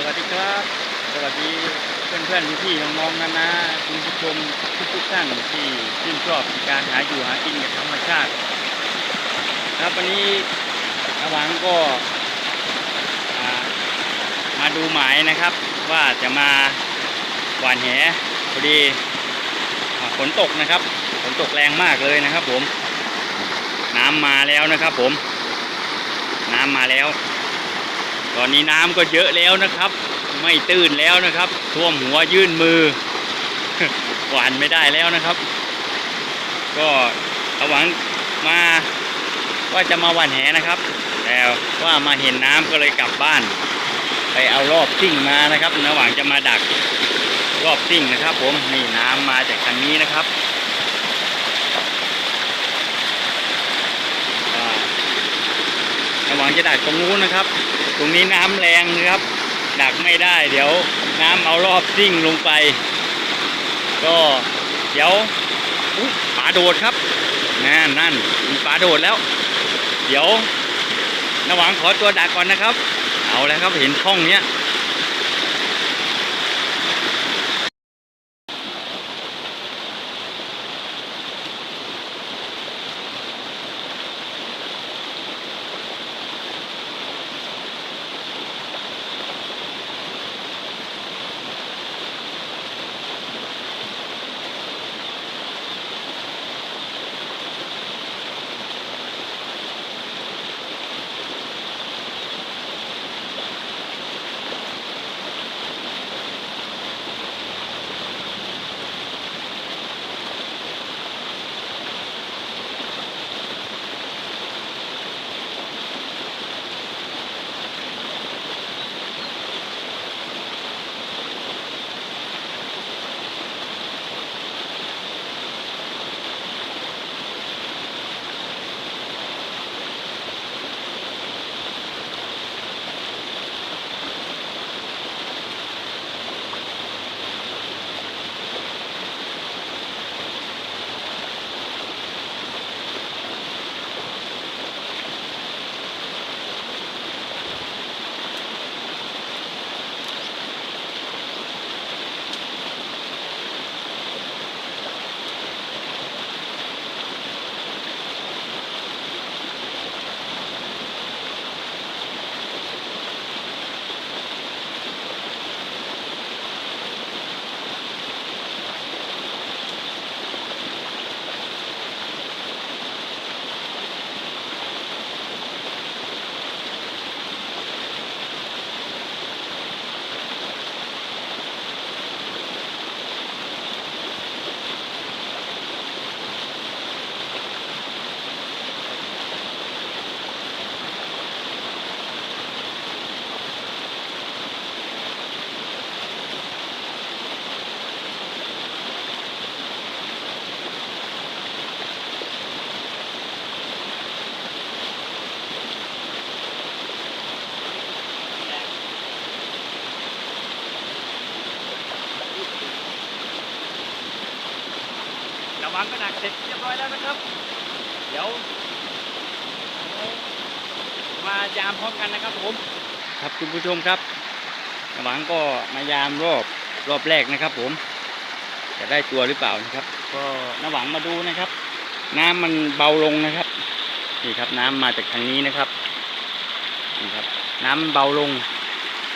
สวัสดีครับ สวัสดีเพื่อนเพื่อนพี่ๆน้องๆนะนะคุณผู้ชมทุกทุกๆท่านที่ชื่นชอบการหาอยู่หากินกับธรรมชาติครับวันนี้ระหวังก็มาดูหมายนะครับ ว่าจะมาหวานแหพอดีฝนตกนะครับฝนตกแรงมากเลยนะครับ ผม น้ำมาแล้วนะครับ ผม น้ำมาแล้ว ตอนนี้น้ำก็เยอะแล้วนะครับ ไม่ตื้นแล้วนะครับ ท่วมหัวยื่นมือหวานไม่ได้แล้วนะครับ ก็หวังมาว่าจะมาหวานแหนะครับ แต่ว่ามาเห็นน้ำก็เลยกลับบ้าน ไปเอารอบซิ่งมานะครับระหว่างจะมาดักรอบซิ่งนะครับ ผมนี่น้ำมาจากทางนี้นะครับอ่า ระวังจะดักตรงนู้นนะครับ ตรงนี้น้ำแรงนะครับ ดักไม่ได้ เดี๋ยวน้ำเอารอบซิ่งลงไป ก็เดี๋ยวปลาโดดครับนั่นนั่นมีปลาโดดแล้ว เดี๋ยวระวังขอตัวดักก่อนนะครับ เอาแล้วครับเห็นช่องเนี้ย ระวังก็ดักเสร็จเรียบร้อยแล้วนะครับ เดี๋ยว มายามพร้อมกันนะครับผม ครับคุณผู้ชมครับระวังก็มายามรอบรอบแรกนะครับ ผม จะได้ตัวหรือเปล่านะครับ ก็ระหวังมาดูนะครับ น้ำมันเบาลงนะครับนี่ครับน้ำมาจากทางนี้นะครับนี่ครับ น้ำมันเบาลง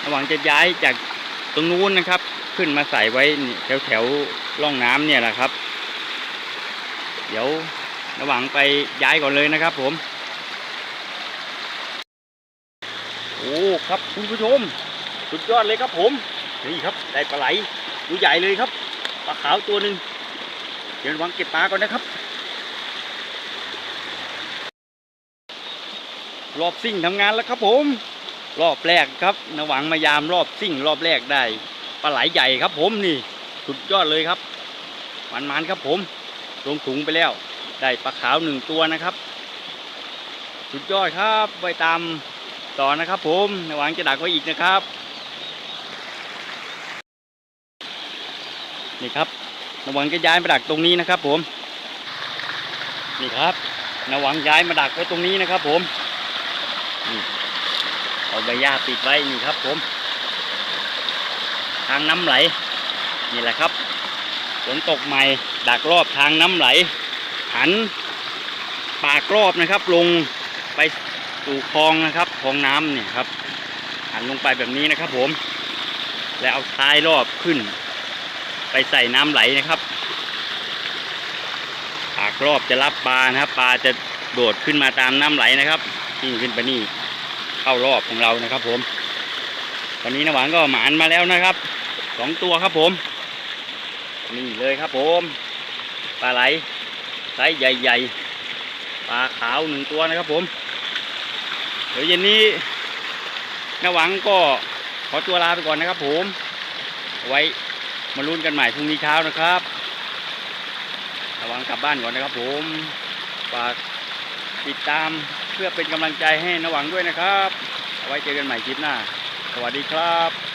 ระหวังจะย้ายจากตรงนู้นนะครับ ขึ้นมาใส่ไว้แถวแถวๆร่องน้ำเนี่ยแหละครับ เดี๋ยวระหว่างไปย้ายก่อนเลยนะครับผม โอ้ครับคุณผู้ชม สุดยอดเลยครับผม นี่ครับได้ปลาไหลตัวใหญ่เลยครับปลาขาวตัวหนึ่งเดี๋ยวระวังเก็บปลาก่อนนะครับ รอบซิ่งทำงานแล้วครับผม รอบแรกครับระหวังมายามรอบซิ่งรอบแรกได้ปลาไหลใหญ่ครับผมนี่ สุดยอดเลยครับมันๆครับผม ลงถุงไปแล้ว ได้ปลาขาวหนึ่งตัวนะครับ สุดยอดครับไปตามต่อนะครับ ผมระหวังจะดักไว้อีกนะครับ นี่ครับระวังจะย้ายมาดักตรงนี้นะครับ ผม นี่ครับระวังย้ายมาดักไว้ตรงนี้นะครับ ผมนี่เอาใบหญ้าปิดไว้นี่ครับ ผม ทางน้ำไหล นี่แหละครับ ฝนตกใหม่ ดักรอบทางน้ำไหล หันปากรอบนะครับ ลงไปสู่คลองนะครับคลองน้ำเนี่ยครับ หันลงไปแบบนี้นะครับ ผม แล้วเอาท้ายรอบขึ้น ไปใส่น้ำไหลนะครับ ปากรอบจะรับปลานะครับ ปลาจะโดดขึ้นมาตามน้ำไหลนะครับยิ่งขึ้นไปนี่เข้ารอบของเรานะครับ ผม วันนี้นหวังก็หมานมาแล้วนะครับสองตัวครับผม นี่เลยครับผมปลาไหลไซส์ใหญ่ๆปลาขาวหนึ่งตัวนะครับผม เดี๋ยวเย็นนี้นหวังก็ขอตัวลาไปก่อนนะครับผม ไว้มาลุ้นกันใหม่พรุ่งนี้เช้านะครับระวังกลับบ้านก่อนนะครับผมฝากติดตามเพื่อเป็นกำลังใจให้นหวังด้วยนะครับ ไว้เจอกันใหม่คลิปหน้า สวัสดีครับ